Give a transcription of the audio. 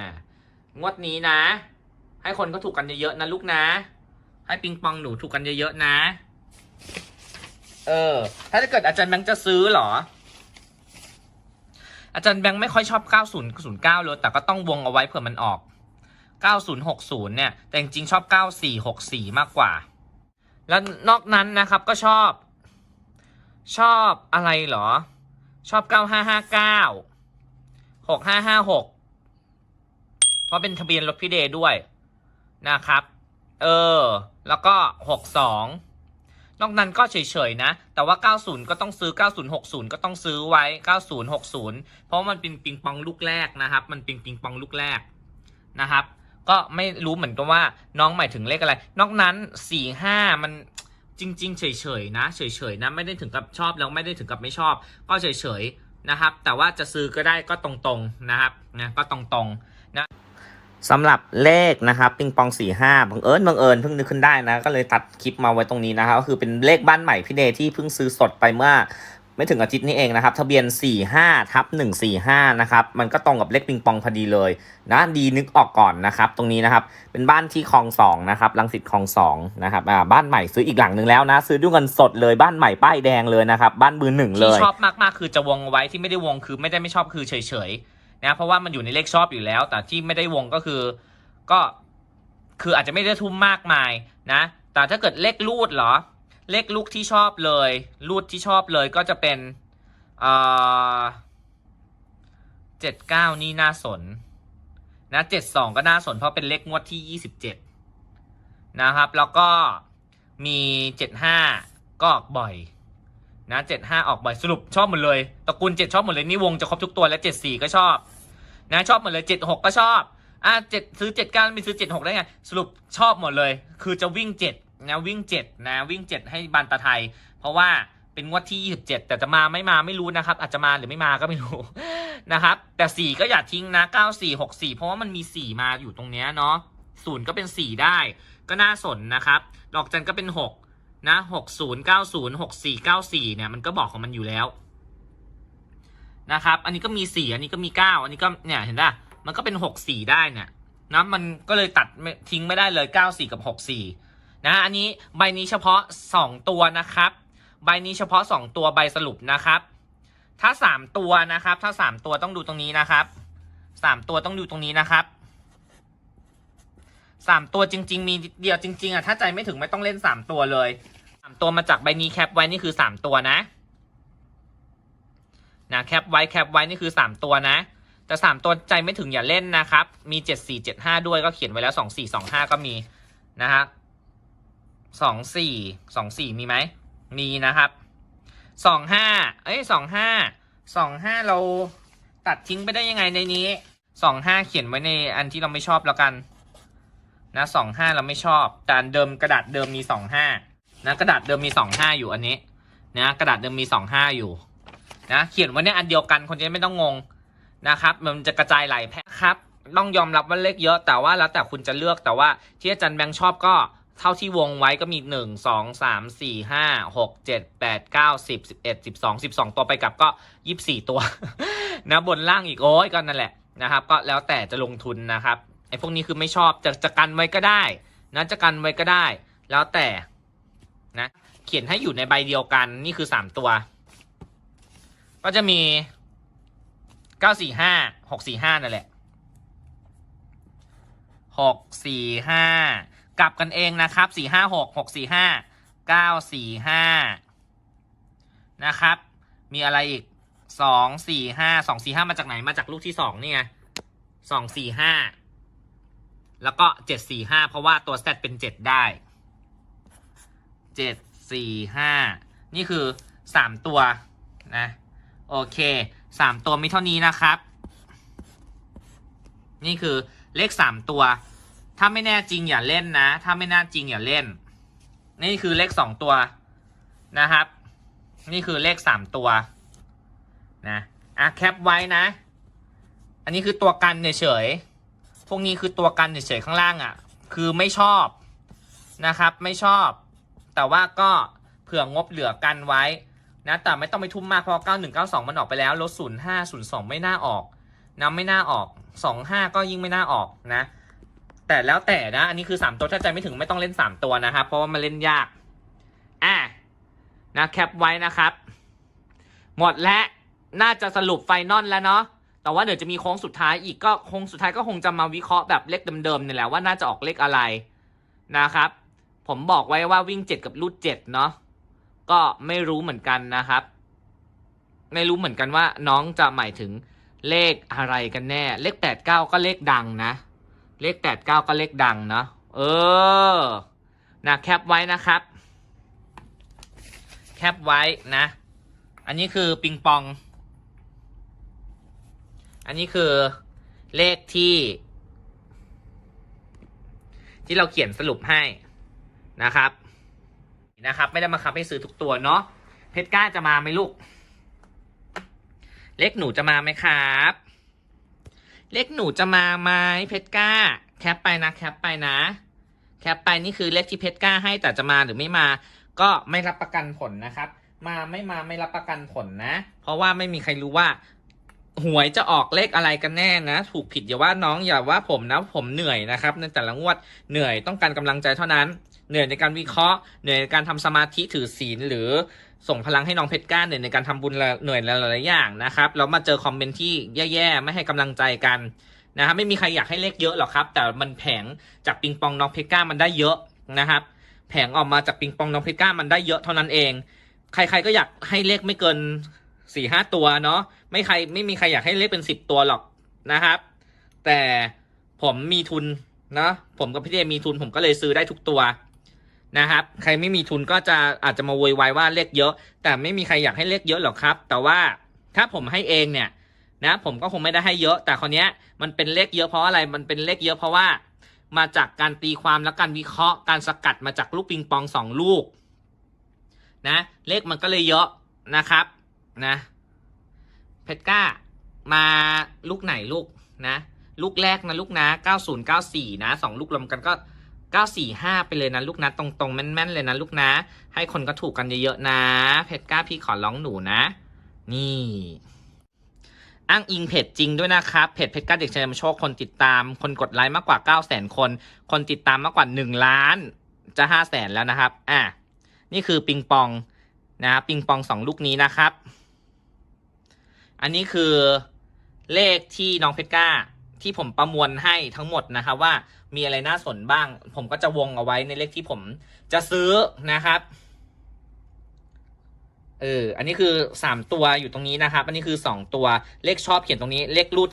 อ่างวดนี้นะ ให้คนก็ถูกกันเยอะๆนะลูกนะ ให้ปิงปองหนูถูกกันเยอะๆนะ เออ ถ้าเกิดอาจารย์แบงค์จะซื้อเหรอ อาจารย์แบงค์ไม่ค่อยชอบ 9009 เลย แต่ก็ต้องวงเอาไว้เผื่อมันออก 9060 เนี่ย แต่จริงๆชอบ 9464 มากกว่า แล้วนอกนั้นนะครับก็ชอบ ชอบอะไรเหรอ ชอบ 9559 6556เพ ราะเป็นทะเบียนรถพี่เดย์ด้วยนะครับ เออ แล้วก็ 62 นอกนั้นก็เฉยๆนะ แต่ว่า 90 ก็ต้องซื้อ 9060 ก็ต้องซื้อไว้ 9060 เพราะมันเป็นปิงปองลูกแรกนะครับ มันเป็นปิงปองลูกแรกนะครับ ก็ไม่รู้เหมือนกันว่าน้องหมายถึงเลขอะไร นอกนั้น 45 มันจริง ๆ เฉยๆนะ เฉยๆนะ ไม่ได้ถึงกับชอบแล้วไม่ได้ถึงกับไม่ชอบ ก็เฉยๆนะครับ แต่ว่าจะซื้อก็ได้ก็ตรงๆนะครับนะก็ตรงๆนะ สำหรับเลขนะครับปิงปอง45บังเอิญบังเอิญเพิ่งนึกขึ้นได้นะก็เลยตัดคลิปมาไว้ตรงนี้นะครับก็คือเป็นเลขบ้านใหม่พี่เดที่เพิ่งซื้อสดไปเมื่อไม่ถึงอาทิตย์นี้เองนะครับทะเบียน 45ทับ145นะครับมันก็ตรงกับเลขปิงปองพอดีเลยนะดีนึกออกก่อนนะครับตรงนี้นะครับเป็นบ้านที่คลองสองนะครับลังสิตคลองสองนะครับอ่าบ้านใหม่ซื้ออีกหลังหนึ่งแล้วนะซื้อด้วยเงินสดเลยบ้านใหม่ป้ายแดงเลยนะครับบ้านมือหนึ่งเลยที่ชอบมากๆคือจะวงไว้ที่ไม่ได้วงคือไม่ได้ไม่ชอบคือเฉยๆ นะเพราะว่ามันอยู่ในเลขชอบอยู่แล้ว แต่ที่ไม่ได้วงก็คือก็คืออาจจะไม่ได้ทุ่มมากมายนะ แต่ถ้าเกิดเลขรูดเหรอ เลขลูกที่ชอบเลยรูดที่ชอบเลยก็จะเป็นเอ่อเจ็ดเก้านี่น่าสนนะเจ็ดสองก็น่าสนเพราะเป็นเลขงวดที่ยี่สิบเจ็ดนะครับ แล้วก็มีเจ็ดห้าก็ออกบ่อยนะเจ็ดห้าออกบ่อยสรุปชอบหมดเลยตระกูลเจ็ดชอบหมดเลยนี่วงจะครบทุกตัวแล้วเจ็ดสี่ก็ชอบ นะชอบหมดเลยเจ็ดหกก็ชอบอะเจ็ดซื้อเจ็ดเก้าม่ซื้อเจ็ดหกได้ไงสรุปชอบหมดเลย คือจะวิ่งเจ็ดนะวิ่งเจ็ดนะวิ่งเจ็ดให้บานตาไทย เพราะว่าเป็นงวดที่ยี่สิบเจ็ดแต่จะมาไม่มาไม่รู้นะครับ อาจจะมาหรือไม่มาก็ไม่รู้นะครับ แต่สี่ก็อย่าทิ้งนะเก้าสี่หกสี่เพราะว่ามันมีสี่มาอยู่ตรงเนี้ยเนาะศูนย์ก็เป็นสี่ได้ ก็น่าสนนะครับ ดอกจันก็เป็นหกนะหกศูนย์เก้าศูนย์หกสี่เก้าสี่เนี่ย มันก็บอกของมันอยู่แล้ว นะครับ อันนี้ก็มีสี่อันนี้ก็มีเก้าอันนี้ก็เนี่ยเห็นป่ะมันก็เป็นหกสี่ได้เนี่ยนะมันก็เลยตัดไม่ทิ้งไม่ได้เลยเก้าสี่กับหกสี่นะอันนี้ใบนี้เฉพาะสองตัวนะครับ ใบนี้เฉพาะสองตัวใบสรุปนะครับ ถ้าสามตัวนะครับ ถ้าสามตัวต้องดูตรงนี้นะครับสามตัวต้องดูตรงนี้นะครับสามตัวจริง ๆ มีเดียวจริง ๆอะถ้าใจไม่ถึงไม่ต้องเล่นสามตัวเลยสามตัวมาจากใบนี้แคปไว้นี่คือสามตัวนะ นะแคปไว้แคปไว้นี่คือสามตัวนะ แต่สามตัวใจไม่ถึงอย่าเล่นนะครับ มีเจ็ดสี่เจ็ดห้าด้วยก็เขียนไว้แล้วสองสี่สองห้าก็มีนะฮะสองสี่สองสี่มีไหม มีนะครับสองห้าเอ้ยสองห้าสองห้าเราตัดทิ้งไปได้ยังไงในนี้สองห้าเขียนไว้ในอันที่เราไม่ชอบแล้วกันนะสองห้าเราไม่ชอบแต่เดิมกระดาษเดิมมีสองห้านะกระดาษเดิมมีสองห้าอยู่อันนี้นะกระดาษเดิมมีสองห้าอยู่ นะ เขียนไว้ในอันเดียวกันคนจะไม่ต้องงงนะครับ มันจะกระจายหลายแพ็คครับ ต้องยอมรับว่าเลขเยอะ แต่ว่าแล้วแต่คุณจะเลือกแต่ว่าที่อาจารย์แบงค์ชอบก็เท่าที่วงไว้ก็มีหนึ่งสองสามสี่ห้าหกเจ็ดแปดเก้าสิบสิบเอ็ดสิบสองสิบสองตัวไปกลับก็ยี่สิบสี่ตัว นะบนล่างอีกโอ้ยก็นั่นแหละนะครับ ก็แล้วแต่จะลงทุนนะครับไอ้พวกนี้คือไม่ชอบจะจะกันไว้ก็ได้นะจะกันไว้ก็ได้ แล้วแต่นะเขียนให้อยู่ในใบเดียวกันนี่คือสามตัว ก็จะมีเก้าสี่ห้าหกสี่ห้านั่นแหละหกสี่ห้ากลับกันเองนะครับสี่ห้าหกหกสี่ห้าเก้าสี่ห้านะครับ มีอะไรอีกสองสี่ห้าสองสี่ห้ามาจากไหนมาจากลูกที่สองเนี่ไงสองสี่ห้าแล้วก็เจ็ดสี่ห้าเพราะว่าตัว z เป็นเจ็ดได้เจ็ดสี่ห้านี่คือสามตัวนะ โอเคสามตัวมีเท่านี้นะครับ นี่คือเลขสามตัว ถ้าไม่แน่จริงอย่าเล่นนะ ถ้าไม่แน่จริงอย่าเล่น นี่คือเลขสองตัวนะครับ นี่คือเลขสามตัวนะอะแคปไว้นะ อันนี้คือตัวกันเฉยๆพวกนี้คือตัวกันเฉยๆข้างล่างอะ่ะ คือไม่ชอบนะครับ ไม่ชอบ แต่ว่าก็เผื่องบเหลือกันไว้ นะแต่ไม่ต้องไปทุ่มมากเพราะ9192 มันออกไปแล้วลด05 02 ไม่น่าออกนะไม่น่าออกสองห้าก็ยิ่งไม่น่าออกนะ แต่แล้วแต่นะอันนี้คือสามตัวถ้าใจไม่ถึงไม่ต้องเล่นสามตัวนะครับ เพราะว่ามันเล่นยากอะนะแคปไว้นะครับ หมดและน่าจะสรุปไฟนอลแล้วเนาะแต่ว่าเดี๋ยวจะมีโค้งสุดท้ายอีกก็โค้งสุดท้ายก็คงจะมาวิเคราะห์แบบเลขเดิมๆนี่แหละว่าน่าจะออกเลขอะไรนะครับ ผมบอกไว้ว่าวิ่งเจ็ดกับรูดเจ็ดเนาะ ก็ไม่รู้เหมือนกันนะครับ ไม่รู้เหมือนกันว่าน้องจะหมายถึงเลขอะไรกันแน่ เลขแปดเก้าก็เลขดังนะ เลขแปดเก้าก็เลขดังเนาะเออนะแคปไว้นะครับ แคปไว้นะ อันนี้คือปิงปอง อันนี้คือเลขที่ ที่เราเขียนสรุปให้นะครับ นะครับ ไม่ได้มาคับให้ซื้อทุกตัวเนาะเพชรกล้าจะมาไหมลูก เลขหนูจะมาไหมครับ เลขหนูจะมาไหมเพชรกล้า แคปไปนะแคปไปนะ แคปไปนี่คือเลขที่เพชรกล้าให้แต่จะมาหรือไม่มา ก็ไม่รับประกันผลนะครับ มาไม่มาไม่รับประกันผลนะ เพราะว่าไม่มีใครรู้ว่าหวยจะออกเลขอะไรกันแน่นะ ถูกผิดอย่าว่าน้องอย่าว่าผมนะผมเหนื่อยนะครับ ในแต่ละงวดเหนื่อยต้องการกำลังใจเท่านั้น เหนื่อยในการวิเคราะห์เหนื่อยในการทำสมาธิถือศีลหรือส่งพลังให้น้องเพชรก้าเหนื่อยในการทำบุญเหนื่อยหลายๆอย่างนะครับแล้วมาเจอคอมเมนต์ที่แย่ๆไม่ให้กำลังใจกันนะครับไม่มีใครอยากให้เลขเยอะหรอกครับ แต่มันแผงจากปิงปองน้องเพชรก้ามันได้เยอะนะครับแผงออกมาจากปิงปองน้องเพชรก้ามันได้เยอะเท่านั้นเอง ใครๆก็อยากให้เลขไม่เกินสี่ห้าตัวเนาะไม่ใครไม่มีใครอยากให้เลขเป็นสิบตัวหรอกนะครับ แต่ผมมีทุนนะผมกับพี่เดมีทุนผมก็เลยซื้อได้ทุกตัว นะครับ ใครไม่มีทุนก็จะอาจจะมาโวยวายว่าเลขเยอะ แต่ไม่มีใครอยากให้เลขเยอะหรอกครับ แต่ว่าถ้าผมให้เองเนี่ยนะผมก็คงไม่ได้ให้เยอะ แต่คนนี้ยมันเป็นเลขเยอะเพราะอะไรมันเป็นเลขเยอะเพราะว่า มาจากการตีความและการวิเคราะห์การสกัดมาจากลูกปิงปองสองลูกนะเลขมันก็เลยเยอะนะครับนะเพชรก้ามาลูกไหนลูกนะ ลูกแรกนะลูกนะ 9094 นะสองลูกรวมกันก็ 945 ไปเลยนะลูกนะ ตรงๆ แม่นๆ เลยนะลูกนะ ให้คนก็ถูกกันเยอะๆนะ เพชรก้าพี่ขอร้องหนูนะ นี่ อ้างอิงเพจจริงด้วยนะครับ เพจเพชรก้าเด็กชายมโชคคนติดตาม คนกดไลค์มากกว่า 9 0 0 0 0 0 คน คนติดตามมากกว่า 1 ล้าน จะ 5 0 0 0 0 0แล้วนะครับ อะ นี่คือปิงปองนะครับปิงปองสองลูกนี้นะครับ อันนี้คือเลขที่น้องเพชรก้า ที่ผมประมวลให้ทั้งหมดนะครับว่ามีอะไรน่าสนบ้าง ผมก็จะวงเอาไว้ในเลขที่ผมจะซื้อนะครับเอออันนี้คือสามตัวอยู่ตรงนี้นะครับ อันนี้คือสองตัวเลขชอบเขียนตรงนี้เลขรูด